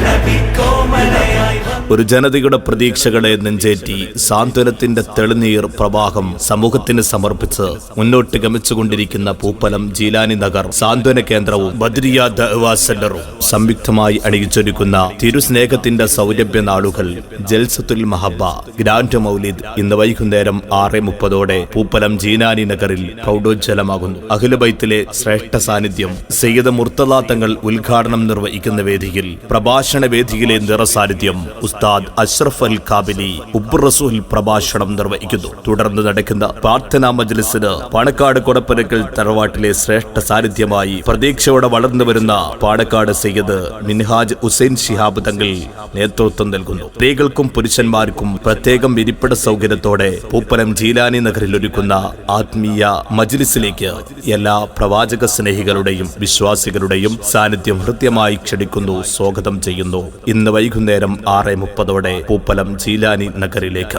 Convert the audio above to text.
la picoma ഒരു ജനതയുടെ പ്രതീക്ഷകളെ നെഞ്ചേറ്റി സാന്ത്വനത്തിന്റെ തെളിനീർ പ്രവാഹം സമൂഹത്തിന് സമർപ്പിച്ച് മുന്നോട്ട് ഗമിച്ചുകൊണ്ടിരിക്കുന്ന പൂപ്പലം ജീലാനി നഗർ സാന്ത്വന കേന്ദ്രവും ബദ്രിയ ദഹ്വാ സെന്ററും സംയുക്തമായി അണിയിച്ചൊരുക്കുന്ന തിരുസ്നേഹത്തിന്റെ സൗരഭ്യ നാളുകൾ ജൽസത്തുൽ മഹബ ഗ്രാൻഡ് മൗലിദ് ഇന്ന് വൈകുന്നേരം ആറ് മുപ്പതോടെ പൂപ്പലം ജീനാനി നഗറിൽ പ്രൗഢോജ്വലമാകുന്നു. അഖിലബൈത്തിലെ ശ്രേഷ്ഠ സാന്നിധ്യം സയ്യിദ് മുർത്തല തങ്ങൾ ഉദ്ഘാടനം നിർവഹിക്കുന്ന വേദിയിൽ പ്രഭാഷണ വേദിയിലെ നിറസാന്നിധ്യം ഉസ്താദ് അഷ്റഫ് അൽ കാബിലി ഉബ്ബുർ റസൂൽ പ്രഭാഷണം നിർവഹിക്കുന്നു. തുടർന്ന് നടക്കുന്ന പ്രാർത്ഥനാ മജ്ലിസിന് പാണക്കാട് കൊടപ്പനക്കൽ തറവാട്ടിലെ ശ്രേഷ്ഠ സാന്നിധ്യമായി പ്രതീക്ഷയോടെ വളർന്നു വരുന്ന പാണക്കാട് സയ്യദ് മിൻഹാജ് ഹുസൈൻ ഷിഹാബ് തങ്ങൾ നേതൃത്വം നൽകുന്നു. സ്ത്രീകൾക്കും പുരുഷന്മാർക്കും പ്രത്യേകം ഇരിപ്പിട സൗകര്യത്തോടെ പൂപ്പലം ജീലാനി നഗറിൽ ഒരുക്കുന്ന ആത്മീയ മജ്ലിസിലേക്ക് എല്ലാ പ്രവാചക സ്നേഹികളുടെയും വിശ്വാസികളുടെയും സാന്നിധ്യം ഹൃദ്യമായി ക്ഷണിക്കുന്നു സ്വാഗതം ചെയ്യുന്നു. ഇന്ന് വൈകുന്നേരം ആറ് മുപ്പതോടെ പൂപ്പലം ചീലാനി നഗറിലേക്ക്.